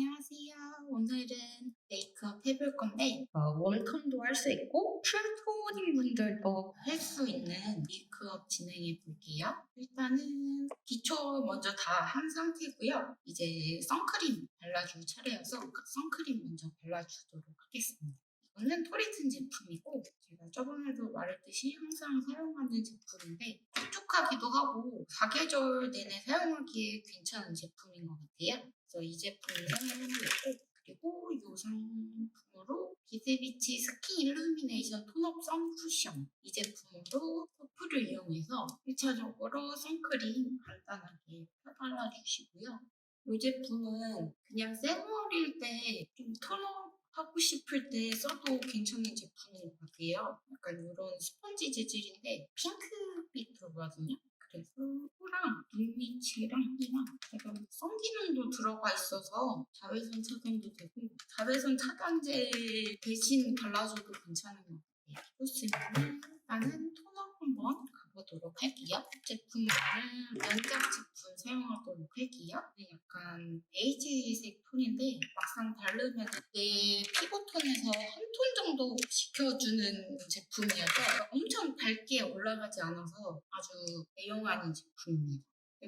안녕하세요. 오늘은 메이크업 해볼 건데 어, 웜톤도 할 수 있고 쿨톤인 분들도 할 수 있는 메이크업 진행해 볼게요. 일단은 기초 먼저 다 한 상태고요. 이제 선크림 발라줄 차례여서 그 선크림 먼저 발라주도록 하겠습니다. 이거는 토리튼 제품이고 제가 저번에도 말했듯이 항상 사용하는 제품인데 촉촉하기도 하고 사계절 내내 사용하기에 괜찮은 제품인 것 같아요. 그래서 이 제품을 사용하고 있고 그리고 이 상품으로 비스비치 스킨 일루미네이션 톤업 선쿠션 이 제품으로 퍼프를 이용해서 1차적으로 선크림 간단하게 펴발라주시고요. 이 제품은 그냥 생얼일 때좀 톤업 하고 싶을 때 써도 괜찮은 제품인 것 같아요. 약간 이런 스펀지 재질인데 핑크빛으로거든요. 그래서 눈 밑이랑 이랑 약간 선기능도 들어가 있어서 자외선 차단도 되고 자외선 차단제 대신 발라줘도 괜찮은 것 같아요. 좋습니다. 나는 토너 한번 가보도록 할게요. 제품은 연작 제품 사용하도록 할게요. 네, 약간 베이지색 톤인데 막상 바르면 내 피부 톤에서 한 톤 정도 지켜주는 밝게 올라가지 않아서 아주 애용하는 제품입니다.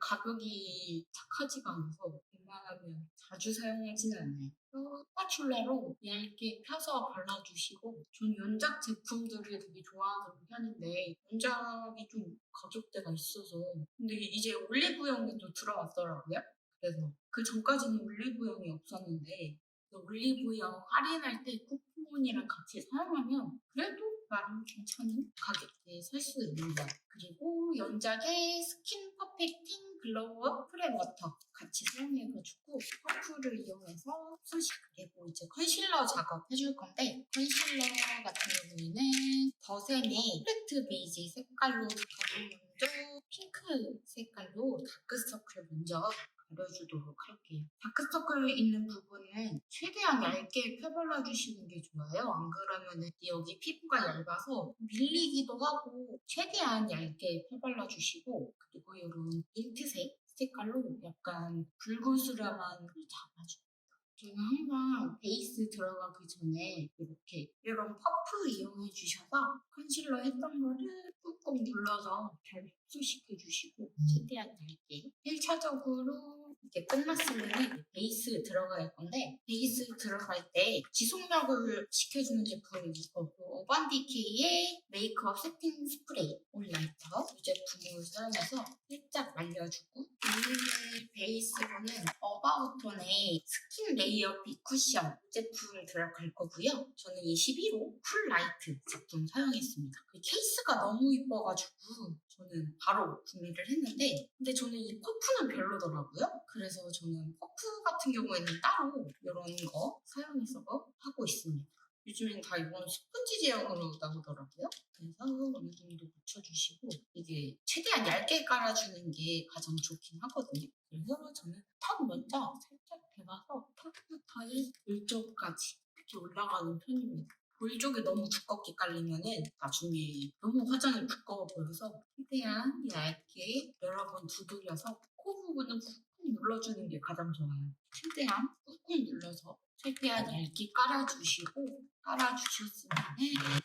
가격이 착하지가 않아서 웬만하면 자주 사용하지는 않아요. 스파츌러로 얇게 펴서 발라주시고 전 연작 제품들을 되게 좋아하는 편인데 연작이 좀 가격대가 있어서 근데 이제 올리브영이 또 들어왔더라고요. 그래서 그 전까지는 올리브영이 없었는데 그 올리브영 할인할 때 쿠폰이랑 같이 사용하면 그래도 나름 괜찮은 가격대에 살 수 있는 것 그리고 연작에 스킨 퍼펙팅 글로우 프레워터 같이 사용해가지고 퍼프를 이용해서 흡수시 그리고 이제 컨실러 작업 해줄 건데 컨실러 같은 경우에는 더샘의 플렉트 베이지 색깔로 가장 먼저 핑크 색깔로 다크서클 먼저 가려주도록 할게요. 다크서클 있는 부분은 최대한 얇게 펴발라주시는 게 좋아요. 안 그러면 여기 피부가 얇아서 밀리기도 하고 최대한 얇게 펴발라주시고 그리고 이런 민트색 색깔로 약간 붉은수라만 잡아줘요. 저는 항상 베이스 들어가기 전에 이렇게 이런 퍼프 이용해 주셔서 컨실러 했던 거를 꾹꾹 눌러서 잘 흡수시켜 주시고 최대한 얇게. 1차적으로 이게 끝났으면 베이스 들어갈 건데 베이스 들어갈 때 지속력을 시켜주는 제품이 있고 오반디케이의 메이크업 세팅 스프레이 온라이터 이 제품을 사용해서 살짝 말려주고 이 베이스로는 어바웃톤의 스킨 레이어 비 쿠션 제품 들어갈 거고요. 저는 이 11호 쿨라이트 제품 사용했습니다. 그 케이스가 너무 이뻐가지고 저는 바로 구매를 했는데 근데 저는 이 퍼프는 별로더라고요. 그래서 저는 퍼프 같은 경우에는 따로 이런 거 사용해서 하고 있습니다. 요즘엔 다 이건 스펀지 제형으로 나오더라고요. 그래서 어느 정도 묻혀주시고 이게 최대한 얇게 깔아주는 게 가장 좋긴 하거든요. 그래서 저는 턱 먼저 살짝 대봐서 턱부터의 물쪽까지 이렇게 올라가는 편입니다. 볼 쪽이 너무 두껍게 깔리면은 나중에 너무 화장이 두꺼워 보여서 최대한 얇게 여러 번 두들려서 코 부분은 꾹꾹 눌러주는 게 가장 좋아요. 최대한 꾹꾹 눌러서 최대한 얇게 깔아주시고 깔아주셨으면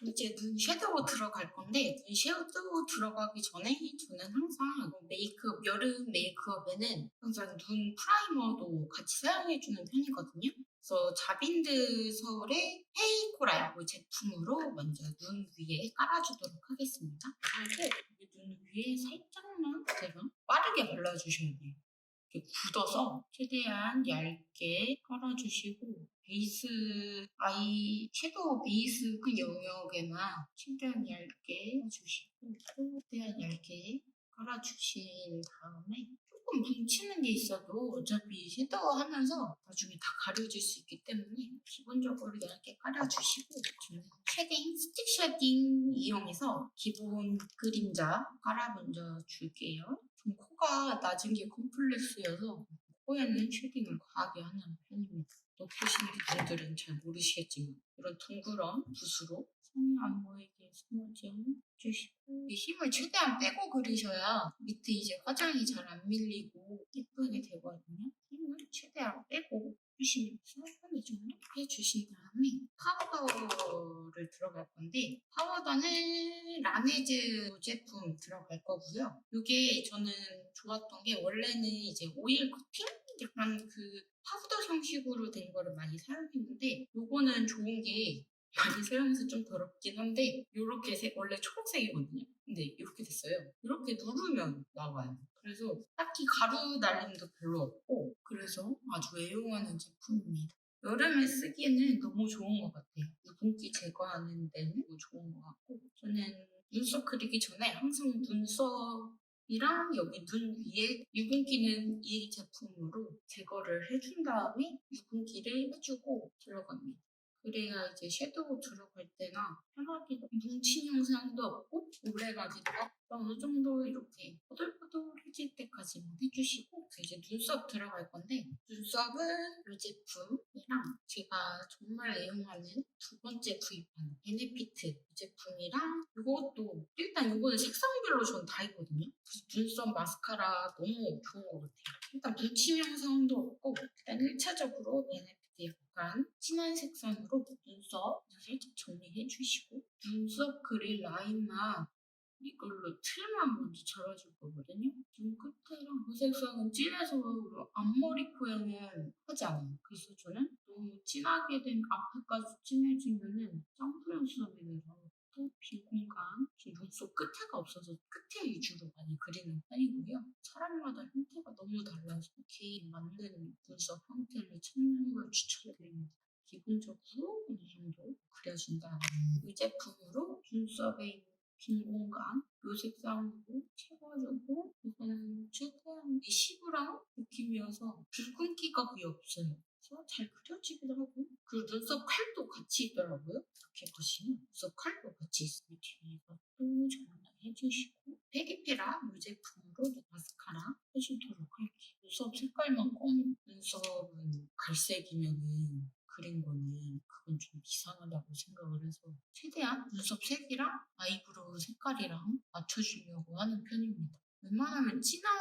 이제 눈 섀도우 들어갈 건데 눈 섀도우 들어가기 전에 저는 항상 메이크업 여름 메이크업에는 항상 눈 프라이머도 같이 사용해주는 편이거든요. 그래서 자빈드 서울의 헤이코랄 이 제품으로 먼저 눈 위에 깔아주도록 하겠습니다. 그리고 눈 위에 살짝만 제가 빠르게 발라주셔야 돼요. 굳어서 최대한 얇게 깔아주시고 베이스 아이 섀도우 베이스 그 영역에만 최대한 얇게 해주시고 최대한 얇게 깔아주신 다음에 조금 뭉치는 게 있어도 어차피 섀도우 하면서 나중에 다 가려질 수 있기 때문에 기본적으로 얇게 깔아주시고 저는 쉐딩, 쉐딩 이용해서 기본 그림자 깔아 먼저 줄게요. 좀 코가 낮은 게 컴플렉스여서 코에는 쉐딩을 과하게 하는 편입니다. 높으신 분들은 잘 모르시겠지만 이런 둥그런 붓으로 손이 안 보이게 스무징 주시고 이 힘을 최대한 빼고 그리셔야 밑에 이제 화장이 잘 안 밀리고 예쁘게 되거든요. 힘을 최대한 빼고 해주시면서 한이 정도 해주신 다음에 파우더를 들어갈 건데 파우더는 라네즈 제품 들어갈 거고요. 이게 저는 좋았던 게 원래는 이제 오일 코팅? 약간 그 파우더 형식으로 된 거를 많이 사용했는데 요거는 좋은 게 많이 사용해서 좀 더럽긴 한데 이렇게 색 원래 초록색이거든요. 근데 이렇게 됐어요. 이렇게 누르면 나와요. 그래서 딱히 가루 날림도 별로 없고 그래서 아주 애용하는 제품입니다. 여름에 쓰기에는 너무 좋은 것 같아요. 유분기 제거하는 데는 너무 좋은 것 같고 저는 눈썹 그리기 전에 항상 눈썹이랑 여기 눈 위에 유분기는 이 제품으로 제거를 해준 다음에 유분기를 해주고 들어갑니다. 그래야 이제 섀도우 들어갈 때나 편하게 뭉친 형상도 없고 오래가지도 어느 정도 이렇게 포들포들해질 때까지만 해주시고 그 이제 눈썹 들어갈 건데 눈썹은 이 제품이랑 제가 정말 애용하는 두 번째 구입한 베네피트 이 제품이랑 이것도 일단 이거는 색상별로 전다 있거든요. 그래서 눈썹 마스카라 너무 좋은 것 같아요. 일단 뭉침 형상도 없고 일단 1차적으로 베네피트 약간 진한 색상으로 눈썹 살짝 정리해 주시고 눈썹 그릴 라인만 이걸로 틀만 먼저 잡아줄 거거든요. 눈 끝에랑 그 색상은 진해서 앞머리 코에는 하지 않아요. 그래서 저는 너무 진하게 된 앞에까지 진해지면은 쌍꺼풀 눈썹이 돼서 공간, 제 눈썹 끝에가 없어서 끝에 위주로 많이 그리는 편이고요. 사람마다 형태가 너무 달라서 개인 맞는 눈썹 형태를 찾는 걸 추천드립니다. 기본적으로 어느 정도 그려준 다음에 이 제품으로 눈썹에 있는 빈 공간 요 색상으로 채워주고 이거는 최대한 시브라운 느낌이어서 붉은기가 거의 없어요. 그래서 잘 그려지기도 하고 그리고 눈썹 칼도 같이 있더라고요. 이렇게 보시면 눈썹 칼도 같이 있어요. 뒤에서 또 정리해주시고 페리페라 이 제품으로 마스카라 해주도록 할게요. 눈썹 색깔만 검 눈썹은 갈색이면은 그린 거는 그건 좀 이상하다고 생각을 해서 최대한 눈썹 색이랑 아이브로우 색깔이랑 맞춰주려고 하는 편입니다. 웬만하면 진한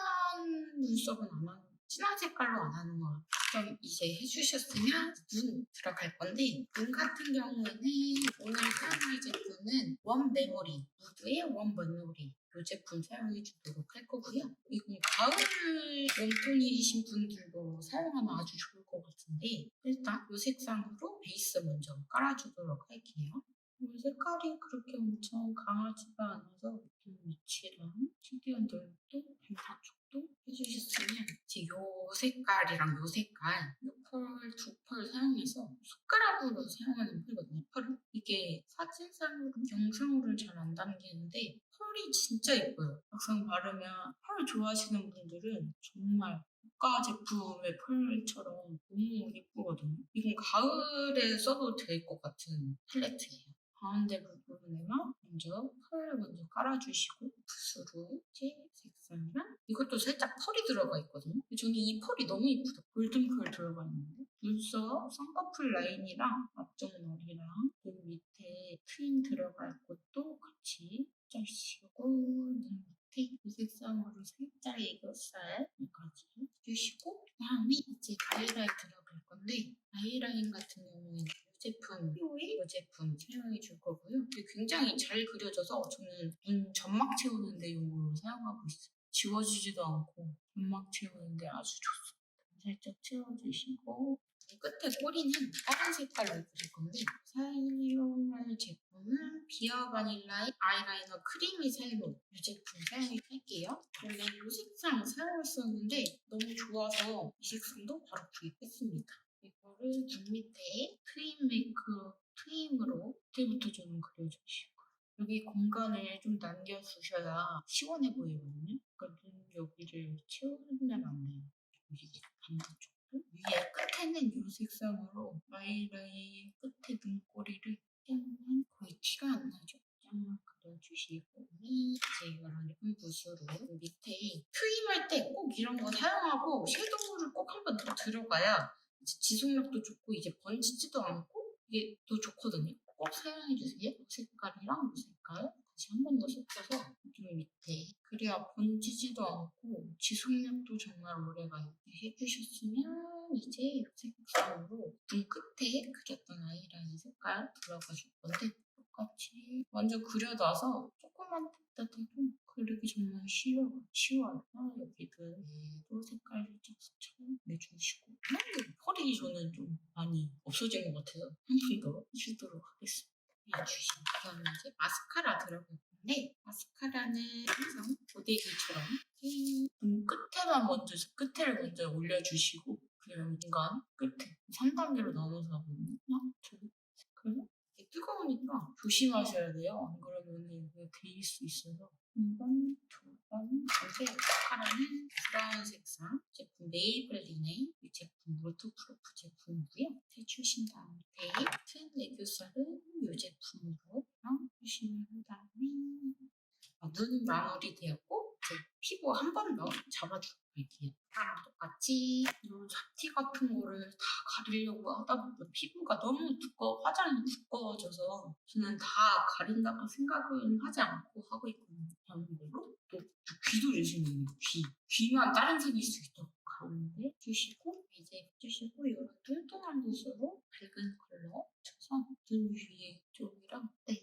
눈썹은 안 하는, 진한 색깔로 안 하는 거 같아요. 그럼 이제 해주셨으면 눈 들어갈 건데 눈 같은 경우에는 오늘 사용할 제품은 원 메모리, 무드의 원 메모리 이 제품 사용해 주도록 할 거고요. 이건 가을 웜톤이신 분들도 사용하면 아주 좋을 것 같은데 일단 이 색상으로 베이스 먼저 깔아주도록 할게요. 이 색깔이 그렇게 엄청 강하지가 않아서 눈 위치랑 최대한 넓도 반대쪽도 해주셨으면 이제 이 색깔이랑 이 색깔 이펄두 펄 사용해서 숟가락으로 사용하는 펄이거든요. 펄을 이게 사진상으로 영상으로는 잘안 담기는데 펄이 진짜 예뻐요. 막상 바르면 펄 좋아하시는 분들은 정말 고가 제품의 펄처럼 너무 예쁘거든요. 이건 가을에 써도 될 것 같은 팔레트예요. 가운데 부분에만 먼저 펄을 먼저 깔아주시고 붓으로 제색 상이랑 이것도 살짝 펄이 들어가 있거든요. 저는 이 펄이 너무 예쁘다. 골든 펄 들어가 있는데 눈썹 쌍꺼풀 라인이랑 앞쪽 머리랑 눈 밑에 트임 들어갈 것도 같이 짜시고 눈 밑에 이 색상으로 살짝 애교살까지 해주시고 그다음에 이제 아이라인 들어갈 건데 아이라인 같은 경우는 이 제품, 이 제품 사용해 줄 거고요. 이게 굉장히 잘 그려져서 저는 눈 점막 채우는데 이걸로 사용하고 있어요. 지워지지도 않고 점막 채우는데 아주 좋습니다. 살짝 채워주시고 이 끝에 꼬리는 다른 색깔로 그릴 건데 사용할 제품은 비어 바닐라의 아이라이너 크리미 살로 이 제품 사용할게요. 원래 이 색상 사용했었는데 너무 좋아서 이 색상도 바로 구입했습니다. 이거를 눈 밑에 트임 메이크업 트임으로 그때부터 좀 그려주시고 여기 공간을 좀 남겨주셔야 시원해 보이거든요. 그러니까 눈 여기를 채우면 안 돼요. 여기 반대쪽도 위에 끝에는 이 색상으로 아이라인 끝에 눈꼬리를 짠만 거의 티가 안 나죠. 짠만 그려주시고 이제 예쁜 붓으로 밑에 트임할 때 꼭 이런 거 사용하고 섀도우를 꼭 한번 더 들어가야 지속력도 좋고 이제 번지지도 않고 이게 더 좋거든요. 꼭 사용해주세요. 이 색깔이랑 이 색깔 다시 한 번 더 섞어서 좀 밑에 그래야 번지지도 않고 지속력도 정말 오래가요. 해주셨으면 이제 이 색상으로 눈 끝에 그렸던 아이라인 색깔 들어가 줄 건데 똑같이 먼저 그려놔서 조금만 뜯어도 그리기 정말 쉬워요. 쉬워요. 아, 여기도 또 색깔 살짝 스쳐내주시고 근데 펄이 저는 좀 많이 없어진 것 같아서 한번더 해주도록 하겠습니다. 해주시면 그다음에 이제 마스카라 들어갈 건데 마스카라는 항상 고데기처럼 이눈 끝에만 먼저 끝에를 먼저 올려주시고 그냥 중간 끝에 3단계로 나눠서 하거든요. 그래서 뜨거우니까 조심하셔야 돼요. 안 그러면 이게 데일 수 있어서 한 번, 두 번, 이제 마스카라는 브라운 색상 제품 메이블린의 이 제품 워터프루프 제품이고요. 해주신 다음에 베이튼 애교살은 이 제품으로 해주시면 다음에 어, 눈 마무리 되었고 이제 피부 한 번 더 잡아주고 갈게요. 아랑 똑같이 이런 잡티 같은 거를 다 가리려고 하다 보면 피부가 너무 두꺼워 화장이 두꺼워져서 저는 다 가린다고 생각은 하지 않고 하고 또 귀도 주시는 거예요. 귀 귀만 다른 색일 수 있도록 가운데 주시고 이제 주시고 이런 뚱뚱한 곳으로 밝은 컬러 쳐서 눈 위에 쪽이랑 네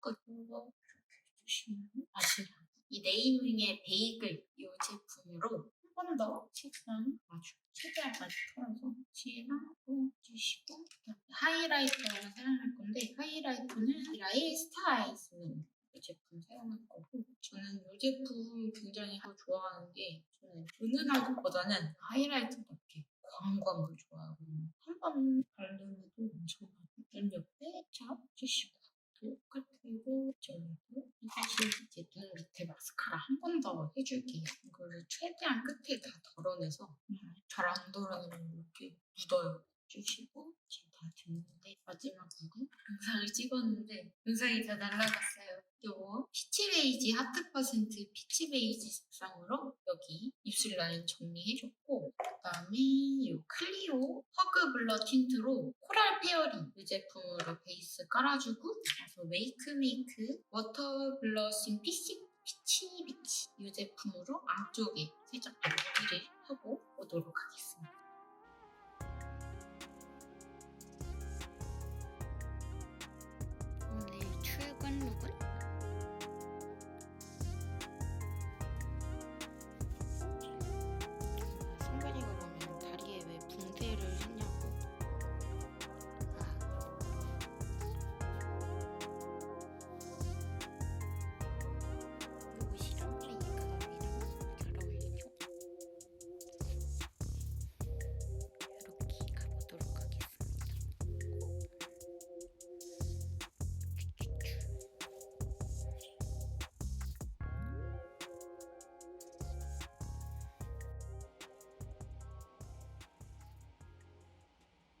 그리고 이렇게 해주시면 아시랑 이 네이밍의 베이글 이 제품으로 한번더 색상 아주 최대한 많이 털어서 지나고 주시고 하이라이터를 사용할 건데 하이라이터는 라일 스타에 이 제품 사용할 이 제품 굉장히 더 좋아하는 게 저는 은은한 것보다는 하이라이터답게 광광을 좋아하거든요. 한번 바르면 엄청 눈 옆에 잡주시고 그리고 저기도 사실 이제 눈 밑에 마스카라 한 번 더 해줄게요. 이거를 최대한 끝에 다 덜어내서 잘 안 덜어내면 이렇게 묻어요. 주시고 지금 다 됐는데 마지막으로 영상을 찍었는데 영상이 다 날라갔어요. 요거 피치 베이지 하트 퍼센트 피치 베이지 색상으로 여기 입술 라인 정리해줬고 그다음에 이 클리오 허그 블러 틴트로 코랄 페어링 이 제품으로 베이스 깔아주고 그래서 웨이크메이크 워터 블러싱 피치 피치 비치 이 제품으로 안쪽에 살짝